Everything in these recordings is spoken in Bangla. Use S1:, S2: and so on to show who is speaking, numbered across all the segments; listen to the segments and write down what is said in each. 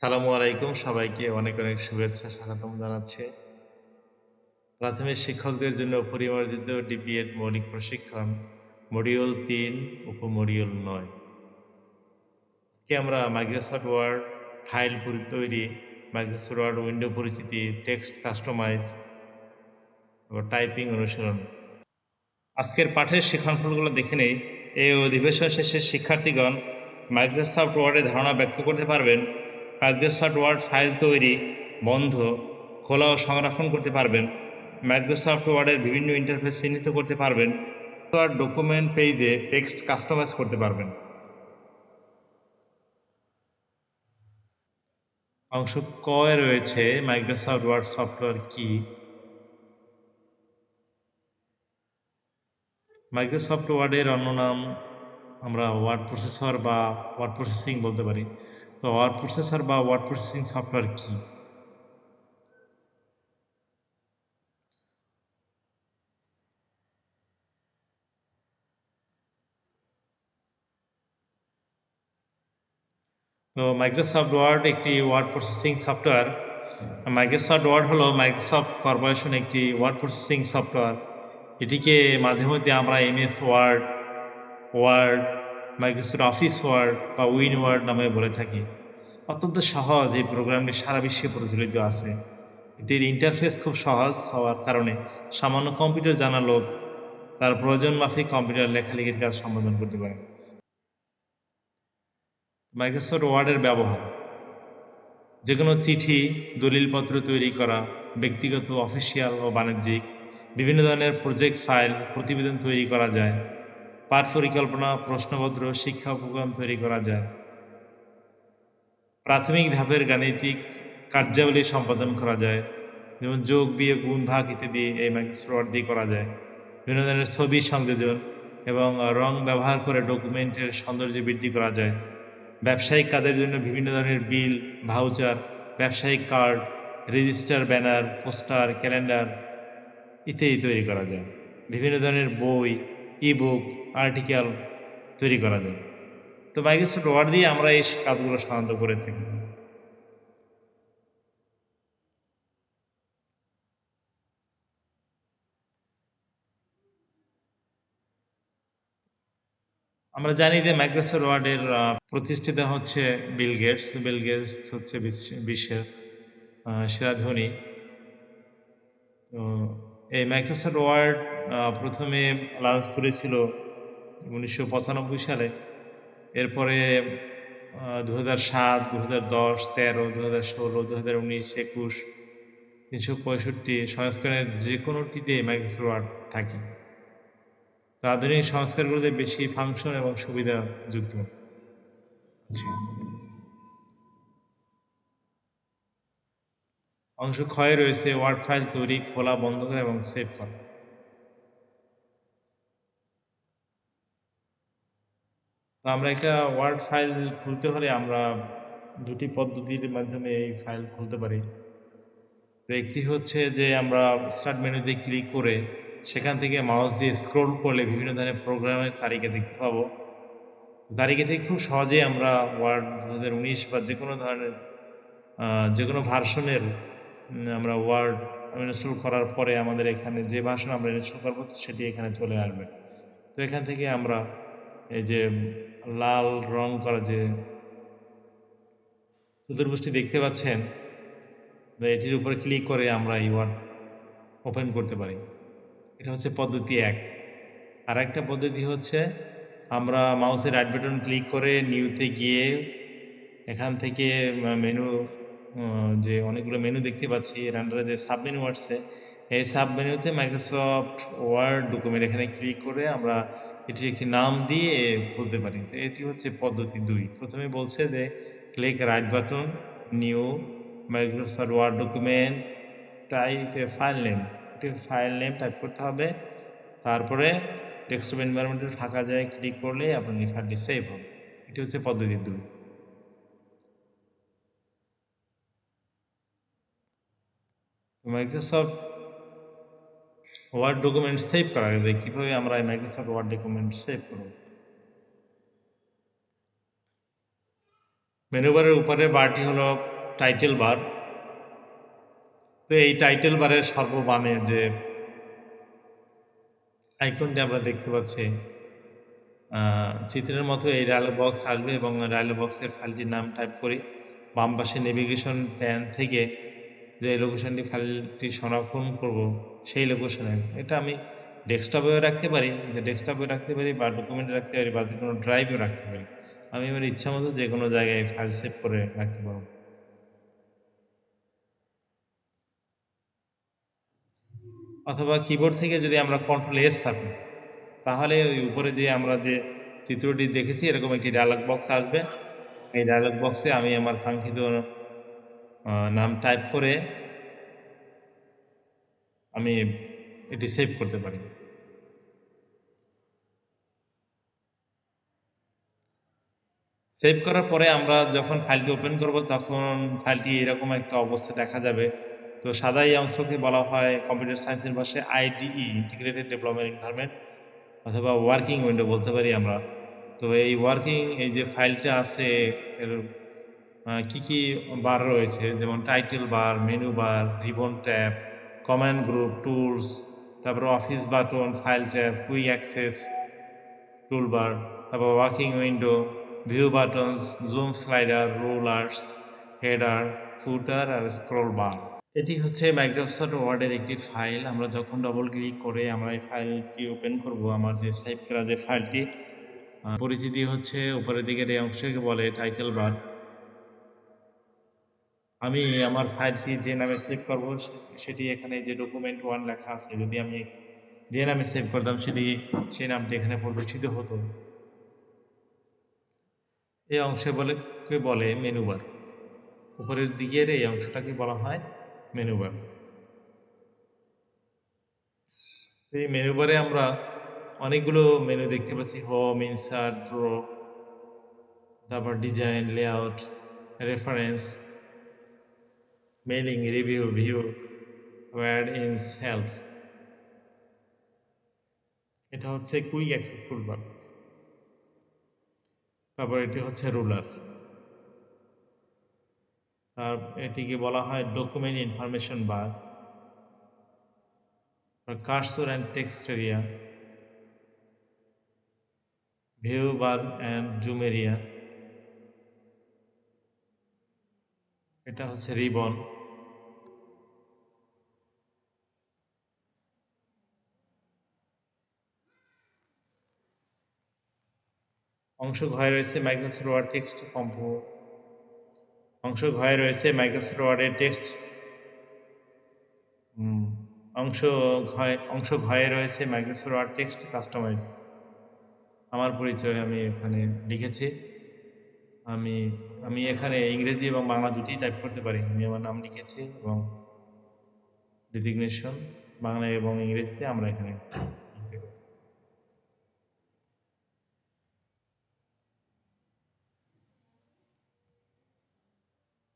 S1: সালামু আলাইকুম সবাইকে। অনেক অনেক শুভেচ্ছা, স্বাগতম জানাচ্ছে। প্রাথমিক শিক্ষকদের জন্য পরিমার্জিত ডিপিএড মৌলিক প্রশিক্ষণ মডিউল তিন উপমডিউল নয়। আজকে আমরা মাইক্রোসফট ওয়ার্ড ফাইল তৈরি মাইক্রোসফট ওয়ার্ড উইন্ডো পরিচিতি টেক্সট কাস্টমাইজ টাইপিং অনুসরণ আজকের পাঠের শিক্ষণফলগুলো দেখে নেই। এই অধিবেশন শেষে শিক্ষার্থীগণ মাইক্রোসফট ওয়ার্ডে ধারণা ব্যক্ত করতে পারবেন। মাইক্রোসফট ওয়ার্ড ফাইল তৈরি, বন্ধ, খোলা ও সংরক্ষণ করতে পারবেন। মাইক্রোসফট ওয়ার্ডের বিভিন্ন ইন্টারফেস চিহ্নিত করতে পারবেন। ওয়ার্ড ডকুমেন্ট পেজে টেক্সট কাস্টমাইজ করতে পারবেন। অংশ কয় রয়েছে মাইক্রোসফট ওয়ার্ড সফটওয়্যার কি? মাইক্রোসফট ওয়ার্ডের অন্য নাম আমরা ওয়ার্ড প্রসেসর বা ওয়ার্ড প্রসেসিং বলতে পারি। তো ওয়ার্ড প্রসেসর বা ওয়ার্ড প্রসেসিং সফটওয়্যার কি? তো মাইক্রোসফট ওয়ার্ড একটি word processing software Microsoft Word হলো মাইক্রোসফট কর্পোরেশন একটি ওয়ার্ড প্রসেসিং সফটওয়্যার এটিকে মাঝে মধ্যে আমরা MS Word Word Microsoft Office Word বা উইন ওয়ার্ড নামে বলে থাকি। অত্যন্ত সহজ এই প্রোগ্রামটি সারা বিশ্বে প্রচলিত আছে। এটির ইন্টারফেস খুব সহজ হওয়ার কারণে সামান্য কম্পিউটার জানা লোক তার প্রয়োজন মাফিক কম্পিউটার লেখালেখির কাজ সম্পাদন করতে পারে। মাইক্রোসফট ওয়ার্ডের ব্যবহার। যে কোনো চিঠি, দলিলপত্র তৈরি করা, ব্যক্তিগত, অফিসিয়াল ও বাণিজ্যিক, বিভিন্ন ধরনের প্রজেক্ট ফাইল প্রতিবেদন তৈরি করা যায়। পাঠ পরিকল্পনা প্রশ্নপত্র, শিক্ষা উপকরণ তৈরি করা যায়। প্রাথমিক ধাপের গাণিতিক কার্যাবলী সম্পাদন করা যায়। যেমন যোগ, বিয়োগ, গুণ, ভাগ ইত্যাদি এই মাইক্রোসফট দিয়ে করা যায়। বিভিন্ন ধরনের ছবি সংযোজন এবং রং ব্যবহার করে ডকুমেন্টের সৌন্দর্য বৃদ্ধি করা যায়। ব্যবসায়িক কাজের জন্য বিভিন্ন ধরনের বিল, ভাউচার, ব্যবসায়িক card, register banner, poster, calendar ইত্যাদি তৈরি করা যায়। বিভিন্ন ধরনের বই, ইবুক আর্টিকেল তৈরি করা যায়। তো মাইক্রোসফট ওয়ার্ড দিয়ে আমরা এই কাজগুলো সাধারণত করে থাকি। আমরা জানি যে মাইক্রোসফট ওয়ার্ডের প্রতিষ্ঠিত হচ্ছে বিল গেটস বিল গেটস হচ্ছে বিশ্বের সেরা ধনী। তো এই মাইক্রোসফট ওয়ার্ড প্রথমে লঞ্চ করেছিল উনিশশো পঁচানব্বই সালে। এরপরে দু হাজার সাত দু হাজার দশ, তেরো দু হাজার ষোলো দু হাজার উনিশ, একুশ, তিনশো পঁয়ষট্টি সংস্করণের যে কোনোটিতে মাইক্রোসফট ওয়ার্ড থাকে। তো আধুনিক সংস্কারগুলোতে বেশি ফাংশন এবং সুবিধা যুক্ত। আছে অংশ ক্ষয় রয়েছে, ওয়ার্ড ফাইল তৈরি, খোলা, বন্ধ করা এবং সেভ করা। তো আমরা একটা ওয়ার্ড ফাইল খুলতে হলে আমরা দুটি পদ্ধতির মাধ্যমে এই ফাইল খুলতে পারি। তো একটি হচ্ছে যে আমরা স্টার্ট মেনুতে ক্লিক করে সেখান থেকে মাউস দিয়ে স্ক্রোল করলে বিভিন্ন ধরনের প্রোগ্রামের তালিকা দেখতে পাবো। তালিকা থেকে খুব সহজেই আমরা ওয়ার্ড দু হাজার উনিশ বা যে কোনো ধরনের যে কোনো ভার্সনের আমরা ওয়ার্ড ইনস্টল করার পরে আমাদের এখানে যে ভার্সন আমরা ইনস্টল করব সেটি এখানে চলে আসবে। তো এখান থেকে আমরা এই যে লাল রং করা যে চতুর্ভুজটি দেখতে পাচ্ছেন এটির উপরে ক্লিক করে আমরা এই ওয়ার্ড ওপেন করতে পারি। এটা হচ্ছে পদ্ধতি এক। আর একটা পদ্ধতি হচ্ছে আমরা মাউসের রাইট বাটন ক্লিক করে নিউতে গিয়ে এখান থেকে মেনু যে অনেকগুলো মেনু দেখতে পাচ্ছি, এর আন্ডারে যে সাব মেনু আসছে এই সাব মেনুতে মাইক্রোসফট ওয়ার্ড ডকুমেন্ট এখানে ক্লিক করে আমরা এটির একটি নাম দিয়ে বলতে পারি। তো এটি হচ্ছে পদ্ধতি দুই। প্রথমে বলছে যে click right button new Microsoft Word document type a file name একটি ফাইল নেম টাইপ করতে হবে। তারপরে ডেস্কটপ এনভায়রনমেন্টের ফাঁকা জায়গায় ক্লিক করলে আপনার এই ফাইলটি সেভ হবে। এটি হচ্ছে পদ্ধতি দুই। মাইক্রোসফট ওয়ার্ড ডকুমেন্ট সেভ করা যাবে কীভাবে আমরা মাইক্রোসফট ওয়ার্ড ডকুমেন্ট সেভ করব? মেনু বারের উপরের বারটি হলো টাইটেল বার তো এই টাইটেল বারের সর্ববামে যে আইকনটি আমরা দেখতে পাচ্ছি চিত্রের মতো এই ডায়ালগ বক্স আসবে এবং ডায়ালগ বক্সের ফাইলটির নাম টাইপ করি। বাম পাশে নেভিগেশন প্যান থেকে যে লোকেশনটি ফাইলটি সংরক্ষণ করব, সেই লোকেশনে এটা আমি ডেস্কটপেও রাখতে পারি, যে ডেস্কটপেও রাখতে পারি বা ডকুমেন্টে রাখতে পারি বা যে কোনো ড্রাইভেও রাখতে পারি। আমি আমার ইচ্ছা মতো যে কোনো জায়গায় ফাইল সেভ করে রাখতে পারব। অথবা কিবোর্ড থেকে যদি আমরা কন্ট্রোল এস থাকি তাহলে ওই উপরে যে আমরা যে চিত্রটি দেখেছি, এরকম একটি ডায়লগ বক্স আসবে। এই ডায়লগ বক্সে আমি আমার কাঙ্ক্ষিত নাম টাইপ করে আমি এটি সেভ করতে পারি। সেভ করার পরে আমরা যখন ফাইলটি ওপেন করব, তখন ফাইলটি এরকম একটা অবস্থা দেখা যাবে। তো সাদা এই অংশকে বলা হয় কম্পিউটার সায়েন্সের ভাষায় আইডিই ইন্টিগ্রেটেড ডেভেলপমেন্ট এনভায়রনমেন্ট অথবা ওয়ার্কিং উইন্ডো বলতে পারি আমরা। তো এই ওয়ার্কিং এই যে ফাইলটা আছে, এর কি কি বার রয়েছে? যেমন title bar menu bar ribbon tab command group tools তারপর office button file tab quick access tool toolbar তারপর working window view buttons zoom slider rulers header footer আর স্ক্রল বার এটি হচ্ছে মাইক্রোসফট ওয়ার্ডের একটি ফাইল আমরা যখন ডবল ক্লিক করে আমরা এই ফাইলটি ওপেন করব, আমার যে সেভ করা যে ফাইলটি পরিচিতি হচ্ছে উপরের দিকের এই অংশকে বলে টাইটেল বার আমি আমার ফাইলটি যে নামে সেভ করব সেটি এখানে যে ডকুমেন্ট ওয়ান লেখা আছে, যদি আমি যে নামে সেভ করতাম, সেটি সেই নামটি এখানে প্রদর্শিত হতো। এই অংশে বলে, কে বলে মেনুবার উপরের দিকের এই অংশটাকে বলা হয় মেনুবার এই মেনু বারে আমরা অনেকগুলো মেনু দেখতে পাচ্ছি হোম ইনসার্ট ড্র তারপর design layout reference mailing review view word ins help এটা হচ্ছে কুইক অ্যাক্সেস টুলবার তারপর এটি হচ্ছে রুলার আর এটিকে বলা হয় document information bar cursor and text area view bar and zoom area এটা হচ্ছে রিবন অংশ ঘয়ে রয়েছে মাইক্রোসফট ওয়ার্ড টেক্সট কম্পো। অংশ ঘয়ে রয়েছে মাইক্রোসফট ওয়ার্ডের টেক্সট। অংশ ঘয়, অংশ ঘয়ে রয়েছে মাইক্রোসফট ওয়ার্ড টেক্সট কাস্টমাইজ। আমার পরিচয় আমি এখানে লিখেছি। আমি আমি এখানে ইংরেজি এবং বাংলা দুটি টাইপ করতে পারি। আমি আমার নাম লিখেছি এবং ডিজিগনেশন বাংলা এবং ইংরেজিতে আমরা এখানে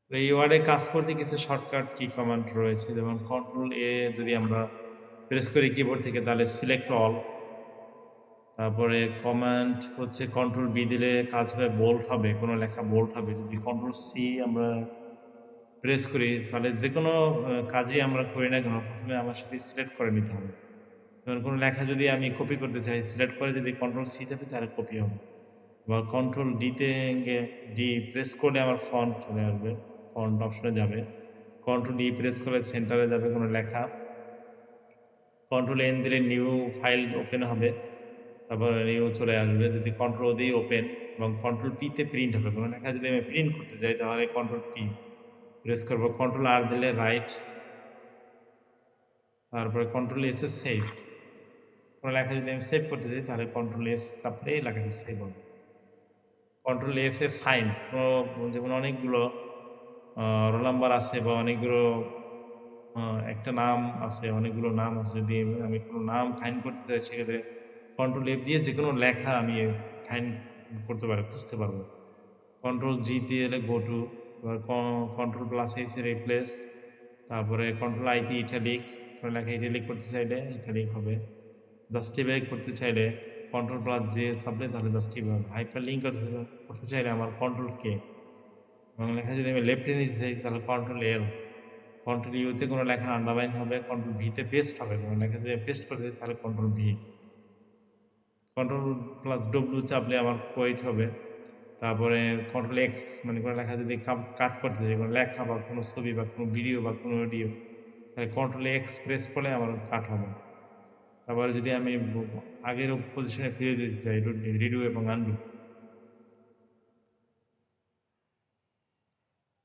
S1: তো এই ওয়ার্ডে কাজ করতে কিছু শর্টকাট কি কমান্ড রয়েছে, যেমন কন্ট্রোল এ যদি আমরা প্রেস করি কিবোর্ড থেকে, তাহলে সিলেক্ট অল তারপরে কমান্ড হচ্ছে কন্ট্রোল বি দিলে কাজ হবে বোল্ট হবে, কোনো লেখা বোল্ট হবে। যদি কন্ট্রোল সি আমরা প্রেস করি, তাহলে যে কোনো কাজই আমরা করি না কেন, প্রথমে আমার সেটি সিলেক্ট করে নিতে হবে। যেমন কোনো লেখা যদি আমি কপি করতে চাই সিলেক্ট করে যদি কন্ট্রোল সি যাবে তাহলে কপি হবে। বা কন্ট্রোল ডিতে ডি প্রেস করলে আমার ফন্ট চলে আসবে। ফন্ট অপশনে যাবে। কন্ট্রোল ই প্রেস করলে সেন্টারে যাবে কোনো লেখা। কন্ট্রোল এন দিলে নিউ ফাইল ওপেন হবে। তারপর নিউ চলে আসবে। যদি কন্ট্রোল দিয়ে ওপেন এবং কন্ট্রোল পিতে প্রিন্ট হবে, কোনো লেখা যদি আমি প্রিন্ট করতে চাই তাহলে কন্ট্রোল পি প্রেস করব। কন্ট্রোল আর দিলে রাইট তারপরে কন্ট্রোল এসে সেভ কোনো লেখা যদি আমি সেভ করতে চাই তাহলে কন্ট্রোল এস চাপলে লেখাটি সেভ হবে। কন্ট্রোল এফ এ ফাইন কোনো যেমন অনেকগুলো রোল নাম্বার আছে বা অনেকগুলো একটা নাম আছে, অনেকগুলো নাম আছে, যদি আমি কোনো নাম ফাইন করতে চাই, সেক্ষেত্রে কন্ট্রোল এফ দিয়ে যে কোনো লেখা আমি ফাইন করতে পারি খুঁজতে পারব। কন্ট্রোল জি দিয়ে এলে গো টু এবার কন্ট্রোল প্লাস এসে রিপ্লেস তারপরে কন্ট্রোল আই আইটি ইটালিক কোনো লেখা ইটালিক করতে চাইলে ইটালিক হবে। জাস্টিফাই করতে চাইলে কন্ট্রোল প্লাস যে চাপলে তাহলে জাস্টিফাই হবে হাইপার লিঙ্ক করতে চাইলে আমার কন্ট্রোল কে এবং লেখা যদি আমি লেফটে নিতে চাই তাহলে কন্ট্রোল এল কন্ট্রোল ইউতে কোনো লেখা আন্ডারলাইন হবে কন্ট্রোল ভিতে পেস্ট হবে। কোনো লেখা যদি পেস্ট করে দিই, তাহলে control V control plus W চাপলে আমার কোয়েট হবে। তারপরে কন্ট্রোল এক্স মানে কোনো লেখা যদি কাট করতে চাই কোনো লেখা বা কোনো ছবি বা কোনো ভিডিও বা কোনো অডিও তাহলে কন্ট্রোল এক্স প্রেস করলে আমার কাট হবে। তারপরে যদি আমি আগের পজিশনে ফিরে দিতে চাই রিডিও এবং আনডু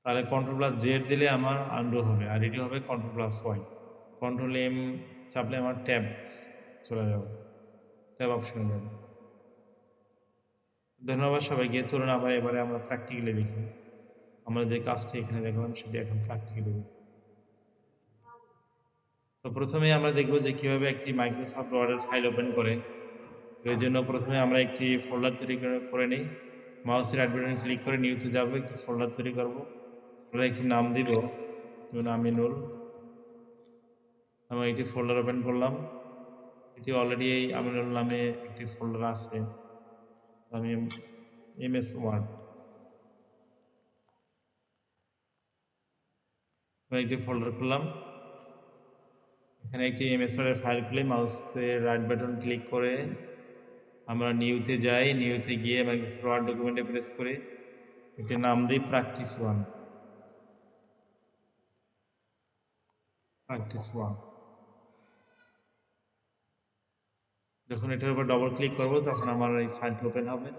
S1: তাহলে কন্ট্রোল প্লাস জেড দিলে আমার আন্ডু হবে আর এটি হবে control plus Y control M চাপলে আমার ট্যাব চলে যাবে। ট্যাব অপশনে যাবে। ধন্যবাদ সবাইকে। চলুন আবার এবারে আমরা প্র্যাকটিক্যালি দেখি। আমরা যে কাজটি এখানে দেখলাম সেটি এখন প্র্যাকটিক্যালি দেখি। তো প্রথমে আমরা দেখব যে কীভাবে একটি মাইক্রোসফট ওয়ার্ডের ফাইল ওপেন করে। এই জন্য প্রথমে আমরা একটি ফোল্ডার তৈরি করে নিই। মাউসের বাটনে ক্লিক করে নিউতে যাব। একটি ফোল্ডার তৈরি করব। আমরা একটি নাম দিব, যেমন আমিনুল। আমি একটি ফোল্ডার ওপেন করলাম। এটি অলরেডি এই আমিনুল নামে একটি ফোল্ডার আছে। আমি এম এস ওয়ার্ড একটি ফোল্ডার খুললাম। এখানে একটি এমএস ওয়ার্ডের ফাইল খুলে মাউসের রাইট বাটন ক্লিক করে আমরা নিউতে যাই। নিউতে গিয়ে ওয়ার্ড ডকুমেন্টে প্রেস করে। একটি নাম দিই প্র্যাকটিস ওয়ান প্র্যাকটিস ওয়ান যখন এটার উপর ডবল ক্লিক করব, তখন আমার এই ফাইলটি ওপেন হবে।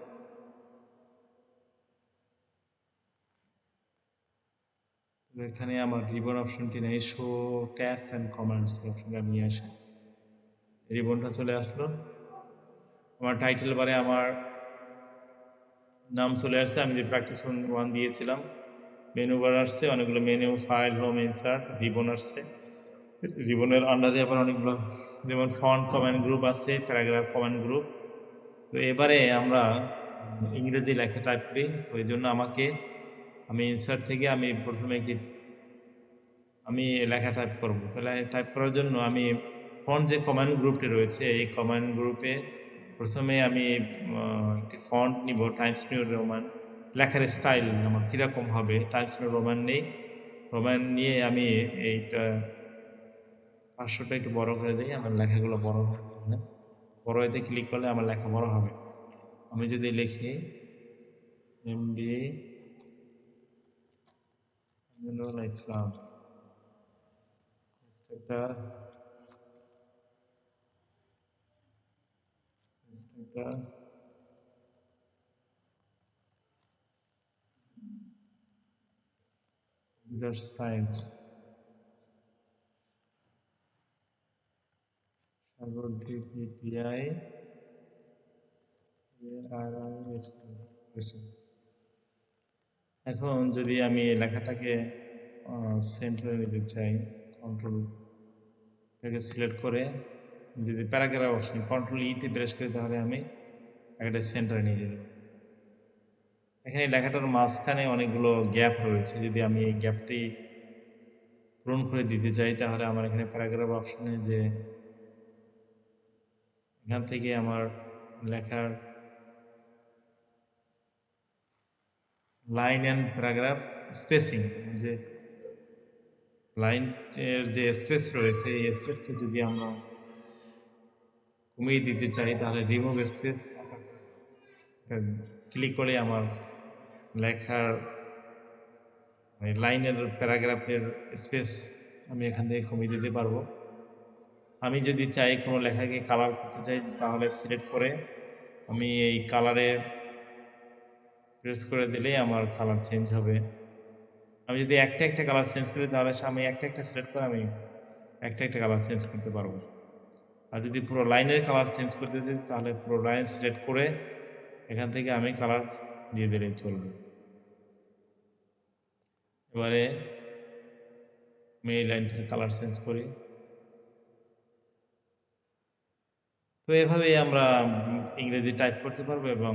S1: এখানে আমার রিবন অপশনটি নেই শো ট্যাবস অ্যান্ড কমেন্টস অপশনটা নিয়ে আসে। রিবনটা চলে আসলো। আমার টাইটেল বারে আমার নাম চলে আসছে, আমি যে প্র্যাকটিস ওয়ান দিয়েছিলাম মেনু বার আসছে, অনেকগুলো menu file home insert ribbon আসছে। রিবনের আন্ডারে আবার অনেকগুলো, যেমন ফন্ট কমেন্ট গ্রুপ আছে প্যারাগ্রাফ কমেন্ট গ্রুপ তো এবারে আমরা ইংরেজি লেখা টাইপ করি, তো এই জন্য আমাকে, আমি ইনসার্ট থেকে আমি প্রথমে একটি, আমি লেখা টাইপ করব। তাহলে টাইপ করার জন্য আমি ফন্ট যে কমান্ড গ্রুপটি রয়েছে, এই কমান্ড গ্রুপে প্রথমে আমি একটি ফন্ট নিব টাইমস নিউ রোমান লেখার স্টাইল আমার কীরকম হবে? টাইমস নিউ রোমান নেই। রোমান নিয়ে আমি এইটা পাঁচশোটা একটু বড় করে দিই, আমার লেখাগুলো বড় হবে বড় এতে ক্লিক করলে আমার লেখা বড় হবে। আমি যদি লিখি M B Islam science. Sagardwip EPI এখন যদি আমি লেখাটাকে সেন্টারে নিতে চাই কন্ট্রোল এটাকে সিলেক্ট করে যদি প্যারাগ্রাফ অপশন কন্ট্রোল ইতে প্রেস করি, তাহলে আমি একটা সেন্টারে নিয়ে যেতে এখানে লেখাটার মাঝখানে অনেকগুলো গ্যাপ রয়েছে। যদি আমি এই গ্যাপটি পূরণ করে দিতে চাই, তাহলে আমার এখানে প্যারাগ্রাফ অপশনে যে এখান থেকে আমার লেখার লাইন অ্যান্ড প্যারাগ্রাফ স্পেসিং যে লাইনের যে স্পেস রয়েছে, এই স্পেসটা যদি আমরা কমিয়ে দিতে চাই, তাহলে রিমুভ স্পেস ক্লিক করে আমার লেখার লাইনের প্যারাগ্রাফের স্পেস আমি এখান থেকে কমিয়ে দিতে পারব। আমি যদি চাই কোনো লেখাকে কালার করতে চাই, তাহলে সিলেক্ট করে আমি এই কালারে প্রেস করে দিলেই আমার কালার চেঞ্জ হবে। আমি যদি একটা একটা কালার চেঞ্জ করি, তাহলে আমি একটা একটা সিলেক্ট করে আমি একটা একটা কালার চেঞ্জ করতে পারব। আর যদি পুরো লাইনের কালার চেঞ্জ করতে চাই, তাহলে পুরো লাইন সিলেক্ট করে এখান থেকে আমি কালার দিয়ে দিলেই চলবে। এবারে আমি এই লাইনটার কালার চেঞ্জ করি। তো এভাবেই আমরা ইংরেজি টাইপ করতে পারব এবং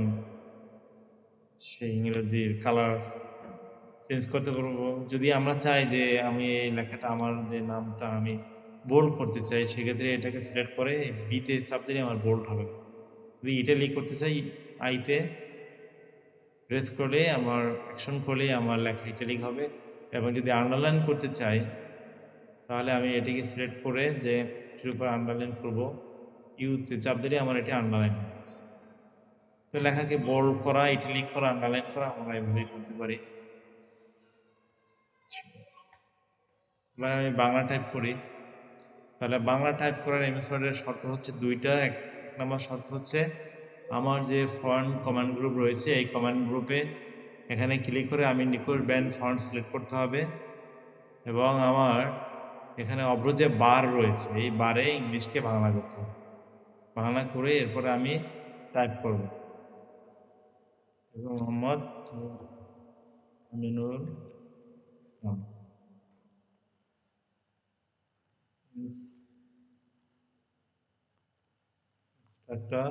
S1: সেই ইংরেজির কালার চেঞ্জ করতে পারব। যদি আমরা চাই যে আমি এই লেখাটা, আমার যে নামটা আমি বোল্ড করতে চাই, সেক্ষেত্রে এটাকে সিলেক্ট করে বিতে চাপ দিলে আমার বোল্ড হবে। যদি ইটালি করতে চাই আইতে প্রেস করলে আমার অ্যাকশন করলে আমার লেখা ইটালিক হবে। এবং যদি আন্ডারলাইন করতে চাই, তাহলে আমি এটিকে সিলেক্ট করে যে এটির উপর আন্ডারলাইন করব। ইউতে চাপ দিলে আমার এটি আন্ডারলাইন তো লেখাকে বোল্ড করা ইটালিক করা আন্ডারলাইন করা, আমরা এভাবেই করতে পারি। এবার আমি বাংলা টাইপ করি। তাহলে বাংলা টাইপ করার এমএস ওয়ার্ডের শর্ত হচ্ছে দুইটা। এক নম্বর শর্ত হচ্ছে আমার যে ফন্ট কমান্ড গ্রুপ রয়েছে, এই কমান্ড গ্রুপে এখানে ক্লিক করে আমি নিকোর ব্যান্ড ফন্ট সিলেক্ট করতে হবে। এবং আমার এখানে অব্র যে বার রয়েছে, এই বারে ইংলিশকে বাংলা করতে হবে। বাংলা করে এরপরে আমি টাইপ করব। এবং মোহাম্মদ আমিনুল ইসলাম। একটা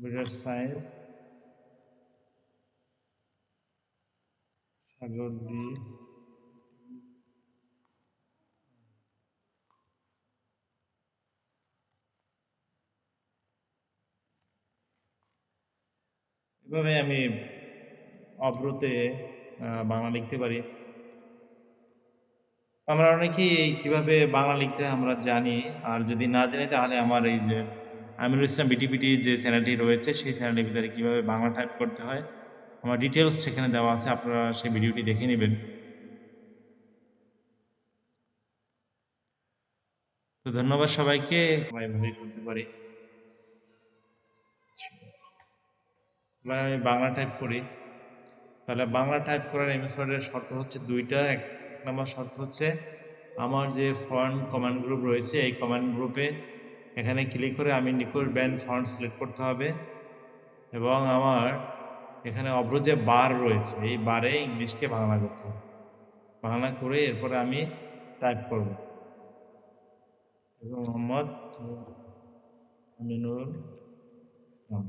S1: কম্পিউটার সায়েন্স সাগর দি এভাবে আমি অব্রতে বাংলা লিখতে পারি। আমরা অনেকেই কীভাবে বাংলা লিখতে আমরা জানি, আর যদি না জানি তাহলে আমার এই যে আমিরুল ইসলাম বিটিপিটি যে চ্যানেলটি রয়েছে, সেই চ্যানেলের ভিতরে কীভাবে বাংলা টাইপ করতে হয়, আমার ডিটেলস সেখানে দেওয়া আছে, আপনারা সেই ভিডিওটি দেখে নেবেন। তো ধন্যবাদ সবাইকে আমরা এভাবেই করতে পারি। এবার আমি বাংলা টাইপ করি। তাহলে বাংলা টাইপ করার এমএস ওয়ার্ডের শর্ত হচ্ছে দুইটা। এক নম্বর শর্ত হচ্ছে, আমার যে ফন্ট কমান্ড গ্রুপ রয়েছে, এই কমান্ড গ্রুপে এখানে ক্লিক করে আমি নিকোর ব্যান্ড ফন্ট সিলেক্ট করতে হবে এবং আমার এখানে অব্র যে বার রয়েছে, এই বারে ইংলিশকে বাংলা করতে হবে। বাংলা করে এরপরে আমি টাইপ করব। এবং মোহাম্মদ, আমিনুল ইসলাম।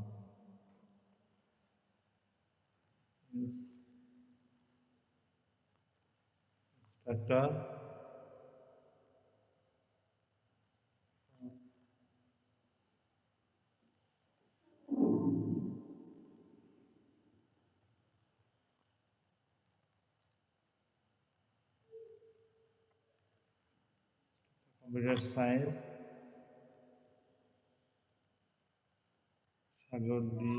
S1: কম্পিউটার সায়েন্স সাগর দি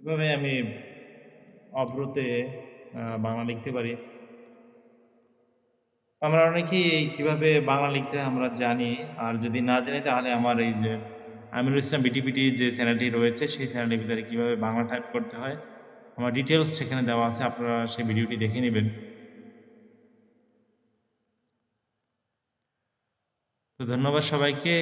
S1: এভাবে আমি অব্রতে বাংলা লিখতে পারি। আমরা অনেকেই কীভাবে বাংলা লিখতে আমরা জানি, আর যদি না জানি তাহলে আমার এই যে আমিরুল ইসলাম বিটিপিটি যে চ্যানেলটি রয়েছে, সেই চ্যানেলের ভিতরে কীভাবে বাংলা টাইপ করতে হয়, আমার ডিটেলস সেখানে দেওয়া আছে, আপনারা সেই ভিডিওটি দেখে নেবেন। তো ধন্যবাদ সবাইকে।